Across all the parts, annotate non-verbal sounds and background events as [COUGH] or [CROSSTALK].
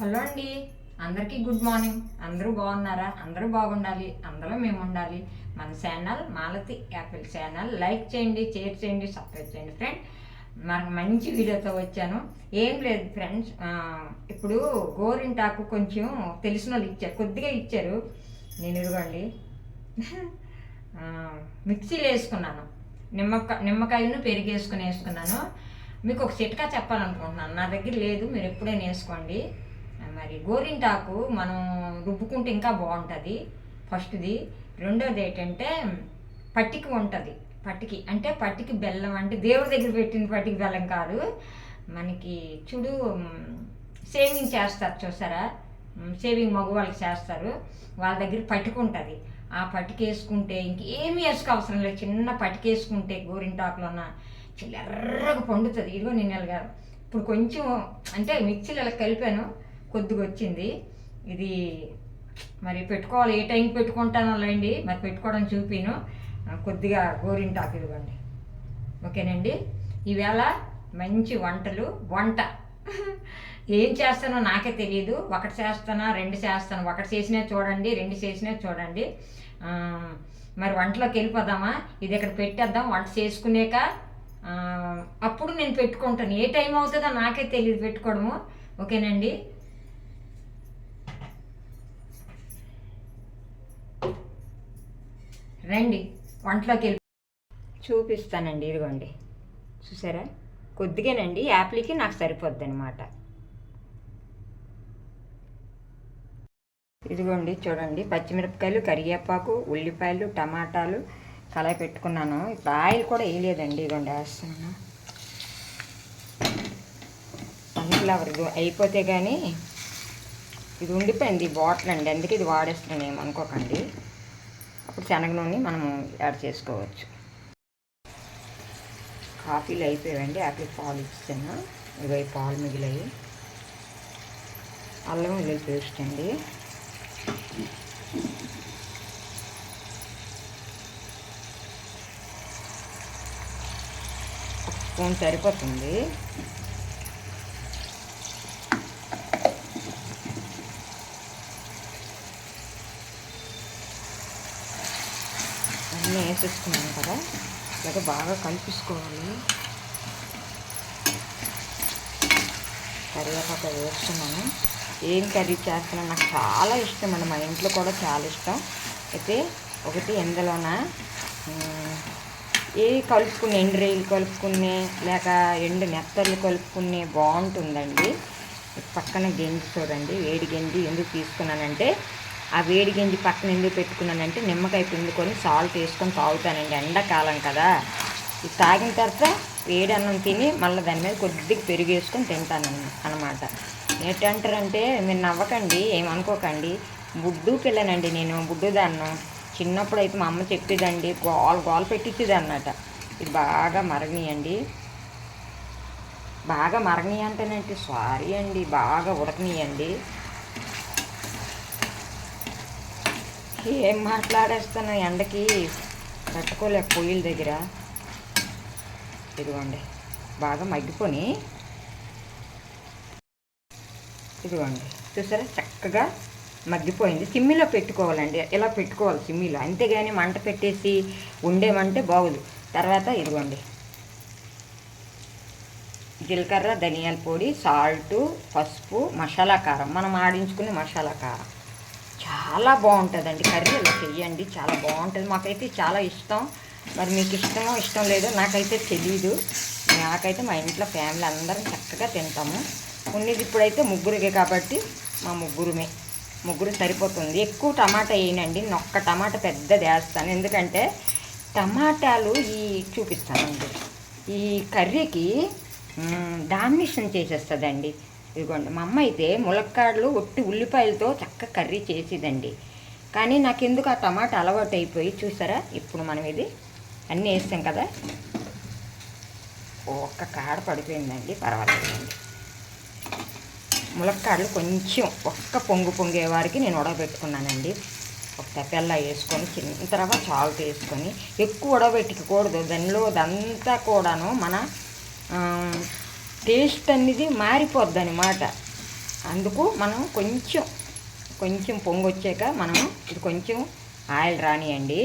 Hello అండి. అందరికీ good morning. అందరూ బాగున్నారా? అందరూ బాగుండాలి. అందరూ మేము ఉండాలి మన channel Malathi apple channel. Like చేయండి షేర్ చేయండి సబ్స్క్రైబ్ చేయండి ఫ్రెండ్. మనకు మంచి వీడియోతో వచ్చాను. ఏం లేదు ఫ్రెండ్స్ ఇప్పుడు గోరింటాకు కొంచెం తెలిసిన వాళ్ళు ఇచ్చారు. కొద్దిగా ఇచ్చారు. నేను ఇదిగోండి. మిక్సీలో వేసుకున్నాను. నిమ్మకాయ నిమ్మకాయను పెరిగేసుకుని వేసుకున్నాను. మీకు ఒక చిట్కా చెప్పాలనుకుంటున్నాను. నా దగ్గర లేదు. మీరు ఎప్పుడైనా వేసుకోండి. మరి గోరింటాకు మనం రుబ్బుకుంటే ఇంకా బాగుంటుంది. ఫస్ట్ది. రెండోది ఏంటంటే పట్టికి ఉంటుంది. పట్టికి అంటే పట్టికి బెల్లం అంటే దేవుడి దగ్గర పెట్టిన పట్టికి బెల్లం కాదు. మనకి చూడు సేవింగ్ చేస్తారు చూసారా? సేవింగ్ మగవాళ్ళకి చేస్తారు. వాళ్ళ దగ్గర పట్టుకు ఉంటుంది. ఆ పట్టిక వేసుకుంటే ఇంకేమీ వేసుకో అవసరం లేదు. చిన్న పట్టిక వేసుకుంటే గోరింటాకులోన చిల్లెర్రగా పండుతుంది. ఇదిగో నేను ఇలాగా ఇప్పుడు కొంచెం అంటే మిక్సీలో ఇలా కలిపాను. కొద్దిగా వచ్చింది ఇది మరి పెట్టుకోవాలి ఏ టైంకి పెట్టుకుంటానో లేండి మరి పెట్టుకోవడం చూపిను. కొద్దిగా గోరింటాకు ఇవ్వండి. ఓకేనండి? ఈవేళ మంచి వంటలు వంట. [LAUGHS] ఏం చేస్తానో నాకే తెలియదు ఒకటి చేస్తానా రెండు చేస్తాను. ఒకటి చేసినా చూడండి రెండు చేసినా చూడండి. మరి వంటలోకి వెళ్ళిపోదామా? ఇది ఇక్కడ పెట్టేద్దాం. వంట చేసుకునేక అప్పుడు నేను పెట్టుకుంటాను. ఏ టైం అవుతుందో నాకే తెలియదు పెట్టుకోవడము. ఓకేనండి? రండి వంటలోకి వెళ్ళి చూపిస్తానండి ఇదిగోండి. చూసారా? కొద్దిగానండి యాప్లికి నాకు సరిపోద్ది అనమాట ఇదిగోండి చూడండి పచ్చిమిరపకాయలు కరివేపాకు ఉల్లిపాయలు టమాటాలు కలాయి పెట్టుకున్నాను. ఇప్పుడు ఆయిల్ కూడా వేయలేదండి ఇదిగోండి వేస్తున్నాను. సన్ఫ్లవర్ ఇది అయిపోతే కానీ ఇది ఉండిపోయింది ఈ బాటిల్ అండి అందుకే ఇది వాడేస్తున్నాను ఏమనుకోకండి అప్పుడు శనగ నూనె మనము యాడ్ చేసుకోవచ్చు. కాఫీలు అయిపోయాయండి యాపిల్ పాలు ఇచ్చాను. ఇవి పాలు మిగిలాయి. అల్లం వెల్లుల్లి పేస్ట్ అండి. ఒక స్పూన్ సరిపోతుంది అన్నీ వేసేసుకున్నాను కదా. ఇలాగ బాగా కలిపిసుకోవాలి. కరివేపాకు వేస్తున్నాను. ఏం కర్రీ చేస్తున్నా నాకు చాలా ఇష్టం అండి. మా ఇంట్లో కూడా చాలా ఇష్టం. అయితే ఒకటి ఎందులోన ఏ కలుపుకునే ఎండు రేలు కలుపుకునే లేక ఎండు నెత్తర్లు కలుపుకునే బాగుంటుందండి. పక్కన గెంజి చూడండి. వేడి గెంజి ఎందుకు తీసుకున్నానంటే ఆ వేడి గింజి పక్కన ఎందుకు పెట్టుకున్నానంటే నిమ్మకాయ పిండుకొని సాల్ట్ వేసుకొని తాగుతానండి ఎండాకాలం కదా. ఇది తాగిన తర్వాత వేడి అన్నం తిని మళ్ళీ దాని మీద కొద్దిగా పెరుగు వేసుకొని తింటాను అనమాట ఏంటంటారంటే మీరు నవ్వకండి ఏమనుకోకండి బుడ్డు పిల్లనండి నేను బుడ్డు దాన్నం. చిన్నప్పుడు అయితే మా అమ్మ చెప్పేదండి గోల్ గోల్ పెట్టించేది అన్నమాట. ఇది బాగా మరగనీయండి. బాగా మరగనీ అంటేనంటే సారీ అండి బాగా ఉడకనీయండి. ఏం మాట్లాడేస్తాను ఎండకి తట్టుకోలేక పొయ్యిల దగ్గర. ఇదిగోండి బాగా మగ్గిపోని. ఇదిగోండి చూసారా? చక్కగా మగ్గిపోయింది. సిమ్మిలో పెట్టుకోవాలండి ఇలా పెట్టుకోవాలి సిమ్మిలో? అంతేగాని మంట పెట్టేసి ఉండేమంటే బాగోదు. తర్వాత ఇదిగోండి జీలకర్ర ధనియాల పొడి సాల్టు పసుపు మసాలా కారం. మనం ఆడించుకునే మసాలా కారం. చాలా బాగుంటుందండి. కర్రీ ఇలా చెయ్యండి. చాలా బాగుంటుంది. మాకైతే చాలా ఇష్టం. మరి మీకు ఇష్టమో ఇష్టం లేదో నాకైతే తెలియదు నాకైతే మా ఇంట్లో ఫ్యామిలీ అందరం చక్కగా తింటాము. ఉన్నది ఇప్పుడైతే ముగ్గురికే కాబట్టి మా ముగ్గురుమే. ముగ్గురు సరిపోతుంది. ఎక్కువ టమాటా వేయనండి. నొక్క ఒక్క టమాటా పెద్దది వేస్తాను. ఎందుకంటే టమాటాలు ఈ చూపిస్తానండి. ఈ కర్రీకి డామినేషన్ చేసేస్తుందండి. ఇదిగోండి మా అమ్మ అయితే ములక్కాడలు ఒట్టి ఉల్లిపాయలతో చక్క కర్రీ చేసేదండి. కానీ నాకు ఎందుకు ఆ టమాటా అలవాటు అయిపోయి చూసారా? ఇప్పుడు మనం ఇది అన్నీ వేస్తాం కదా? ఒక్క కాడ పడిపోయిందండి పర్వాలేదండి. ములక్కాడలు కొంచెం ఒక్క పొంగు పొంగే వారికి నేను ఉడకబెట్టుకున్నానండి. ఒక తెప్పెల్లా వేసుకొని చిన్న తర్వాత సాల్ట్ వేసుకొని ఎక్కువ ఉడకబెట్టుకోకూడదు. దానిలో అదంతా కూడాను మన టేస్ట్ అనేది మారిపోద్ది అనమాట అందుకు మనం కొంచెం కొంచెం పొంగు వచ్చాక మనం ఇది కొంచెం ఆయిల్ రానియండి.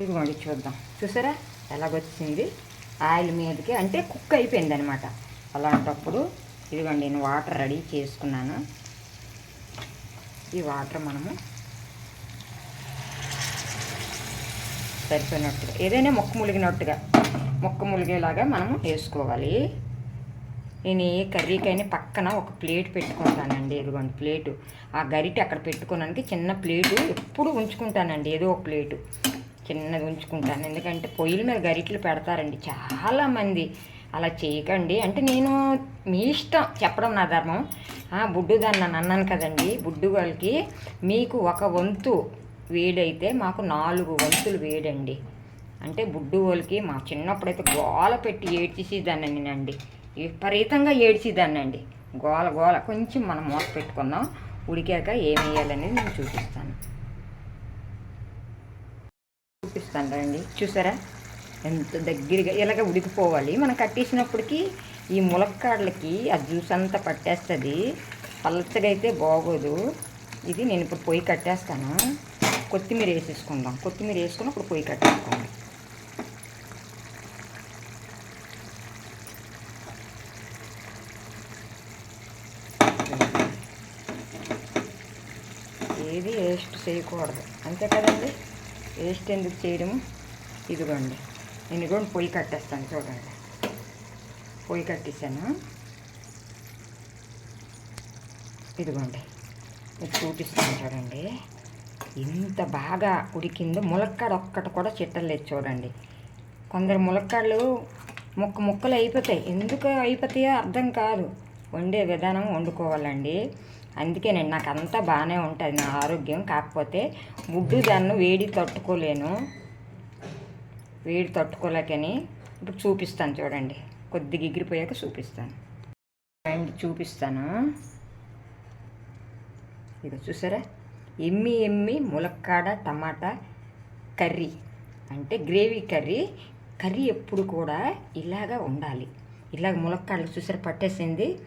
ఇదిగోండి చూద్దాం. చూసారా? ఎలాగొచ్చింది? ఆయిల్ మీదకి అంటే కుక్ అయిపోయింది అనమాట అలాంటప్పుడు ఇదిగోండి నేను వాటర్ రెడీ చేసుకున్నాను. ఈ వాటర్ మనము సరిపోయినట్టుగా ఏదైనా మొక్క ములిగినట్టుగా మొక్క ములిగేలాగా మనము వేసుకోవాలి. నేను ఏ కర్రీకైనా పక్కన ఒక ప్లేట్ పెట్టుకుంటానండి. ఇదిగోండి ప్లేటు. ఆ గరిటె అక్కడ పెట్టుకోవడానికి చిన్న ప్లేటు ఎప్పుడు ఉంచుకుంటానండి. ఏదో ఒక ప్లేటు. చిన్నది ఉంచుకుంటాను. ఎందుకంటే పొయ్యిల మీద గరిటలు పెడతారండి చాలామంది. అలా చేయకండి. అంటే నేను మీ ఇష్టం చెప్పడం నా ధర్మం. బుడ్డు దాన్ని నన్ను అన్నాను కదండి. బుడ్డు వాళ్ళకి మీకు ఒక వంతు వేడైతే మాకు నాలుగు వంతులు వేడండి. అంటే బుడ్డు వాళ్ళకి మా చిన్నప్పుడైతే గోల పెట్టి ఏడ్చేసేదాన్ని నేనండి. విపరీతంగా ఏడ్చేదాన్ని అండి గోల గోల కొంచెం మనం మూత పెట్టుకుందాం. ఉడికాక ఏం వేయాలనేది నేను చూపిస్తాను. చూపిస్తాను రండి. చూసారా? ఎంత దగ్గరగా ఇలాగ ఉడికిపోవాలి. మనం కట్టేసినప్పటికీ ఈ ములక్కాడలకి ఆ జ్యూస్ అంతా పట్టేస్తుంది. పలచగా అయితే బాగోదు. ఇది నేను ఇప్పుడు పొయ్యి కట్టేస్తాను. కొత్తిమీర వేసేసుకుందాం. కొత్తిమీర వేసుకుని ఇప్పుడు పొయ్యి కట్టేసుకోండి ఏది వేస్ట్ చేయకూడదు. అంతే కదండి? వేస్ట్ ఎందుకు చేయడము ఇదిగోండి. నేను కూడా పొయ్యి కట్టేస్తాను చూడండి. పొయ్యి కట్టేసాను ఇదిగోండి. మీకు చూపిస్తాను చూడండి. ఇంత బాగా ఉడికిందో. ములక్కాడ ఒక్కటి కూడా చిట్టలేదు చూడండి. కొందరు ములక్కాడలు ముక్క ముక్కలు అయిపోతాయి. ఎందుకు అయిపోతాయో అర్థం కాదు. వండే విధానం వండుకోవాలండి. అందుకేనండి నాకు అంతా బాగానే ఉంటుంది నా ఆరోగ్యం. కాకపోతే గుడ్డు దాన్ని వేడి తట్టుకోలేను. వేడి తట్టుకోలేకని ఇప్పుడు చూపిస్తాను చూడండి. కొద్దిగా ఎగిరిపోయాక చూపిస్తాను. అండ్ చూపిస్తాను. ఇది చూసారా? ఎమ్మి ఎమ్మి ములక్కాడ టమాటా కర్రీ. అంటే గ్రేవీ కర్రీ. కర్రీ ఎప్పుడు కూడా ఇలాగా ఉండాలి. ఇలాగ ములక్కాడలు చూసారా? పట్టేసింది.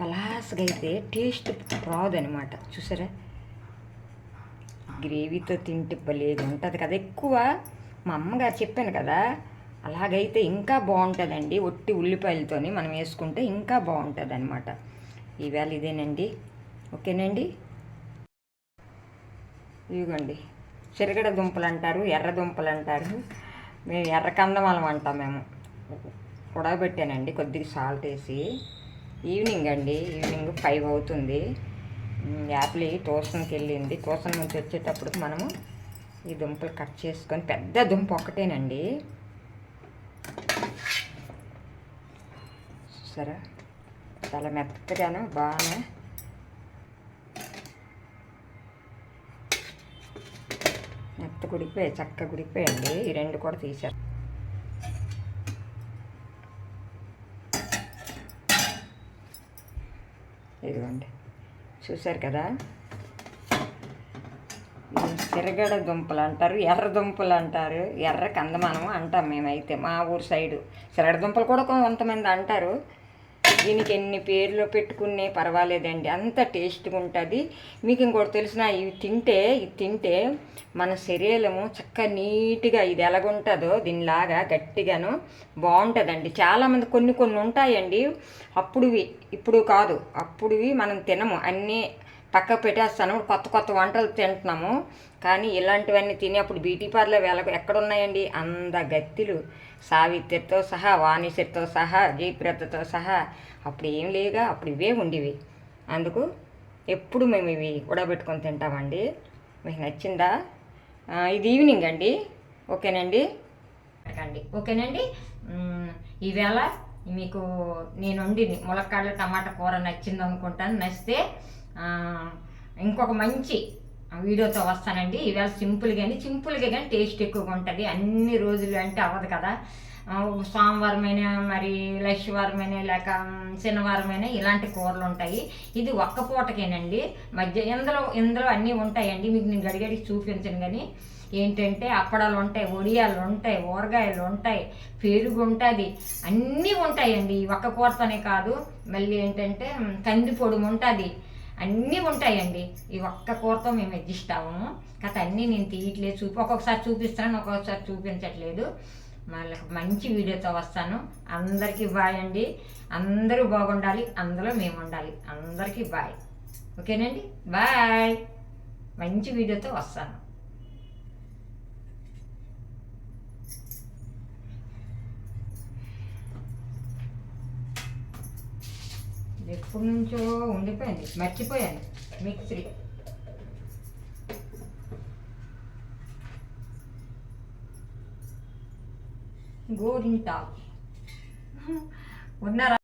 పలాసగా అయితే టేస్ట్ రాదనమాట చూసారా? గ్రేవీతో తింటే భలేగా ఉంటుంది కదా. ఎక్కువ మా అమ్మగారు చెప్పాను కదా అలాగైతే ఇంకా బాగుంటుందండి. ఒట్టి ఉల్లిపాయలతోని మనం వేసుకుంటే ఇంకా బాగుంటుంది అనమాట ఈవేళ ఇదేనండి. ఓకేనండి? ఇదిగోండి. చిరగడ దుంపలు అంటారు ఎర్ర దుంపలు అంటారు మేము ఎర్ర కందమలం అంటాం మేము. ఉడకబెట్టానండి కొద్దిగా సాల్ట్ వేసి. ఈవినింగ్ అండి. ఈవినింగ్ ఫైవ్ అవుతుంది. యాప్లీ ట్యూషన్కి వెళ్ళింది ట్యూషన్ నుంచి వచ్చేటప్పుడు మనము ఈ దుంపలు కట్ చేసుకొని పెద్ద దుంప ఒకటేనండి. సరే చాలా మెత్తగాను బాగానే మెత్త గుడిపోయాయి చక్క గుడిపోయండి ఈ రెండు కూడా తీసారు ఇదిగోండి. చూశారు కదా? తిరగడ దుంపలు అంటారు ఎర్ర దుంపలు అంటారు ఎర్ర కందమానం అంటాం మేమైతే మా ఊరు సైడు. చిరగడ దుంపలు కూడా కొంతమంది అంటారు దీనికి ఎన్ని పేర్లు పెట్టుకునే పర్వాలేదండి. అంత టేస్ట్గా ఉంటుంది. మీకు ఇంకోటి తెలిసిన ఇవి తింటే ఇది తింటే మన శరీరము చక్క నీట్గా ఇది ఎలాగుంటుందో దీనిలాగా గట్టిగాను బాగుంటుందండి. చాలామంది కొన్ని కొన్ని ఉంటాయండి. అప్పుడువి ఇప్పుడు కాదు. అప్పుడువి మనం తినము. అన్నీ పక్క పెట్టేస్తాను. కొత్త కొత్త వంటలు తింటున్నాము. కానీ ఇలాంటివన్నీ తిని అప్పుడు బ్యూటీ పార్లర్ వెళ్ళకు ఎక్కడున్నాయండి? అంద గత్తిలు. సావిత్రితో సహా వాణిశ్వరితో సహా జయప్రతతో సహా అప్పుడు ఏం లేగా అప్పుడు ఇవే ఉండేవి అందుకు ఎప్పుడు మేము ఇవి ఉడబెట్టుకొని తింటామండి. మీకు నచ్చిందా? ఇది ఈవినింగ్ అండి. ఓకేనండి? అండి. ఓకేనండి. ఈవేళ మీకు నేను వండి ములక్కాడలు టమాటా కూర నచ్చింది అనుకుంటాను నచ్చితే ఇంకొక మంచి వీడియోతో వస్తానండి. ఇవాళ సింపుల్గా కానీ సింపుల్గా కానీ టేస్ట్ ఎక్కువగా ఉంటుంది. అన్ని రోజులు అంటే అవ్వదు కదా. ఆ, సోమవారమైన మరి లక్ష్మీవారమైన లేక శనివారం శనివారమైన ఇలాంటి కూరలు ఉంటాయి. ఇది ఒక్క పూటకేనండి. మధ్య ఇందులో ఇందులో అన్నీ ఉంటాయండి. మీకు నేను గడిగడికి చూపించను కానీ ఏంటంటే అప్పడాలు ఉంటాయి ఒడియాలు ఉంటాయి ఊరగాయలు ఉంటాయి పెరుగు ఉంటుంది. అన్నీ ఉంటాయండి. ఈ ఒక్క కూరతోనే కాదు. మళ్ళీ ఏంటంటే కంది పొడుము ఉంటుంది. అన్నీ ఉంటాయండి. ఈ ఒక్క కూరతో మేము అడ్జస్ట్ అవ్వము కథ అన్నీ నేను తీయట్లేదు. చూపి ఒక్కొక్కసారి చూపిస్తాను ఒక్కొక్కసారి చూపించట్లేదు. మళ్ళీ మంచి వీడియోతో వస్తాను. అందరికీ బాయ్ అండి. అందరూ బాగుండాలి. అందులో మేము ఉండాలి. అందరికీ బాయ్. ఓకేనండి? బాయ్. మంచి వీడియోతో వస్తాను. ఎప్పటి నుంచో ఉండిపోయింది మర్చిపోయాను. మిక్సీ గోరింటాకు. [LAUGHS] ఉన్నారా?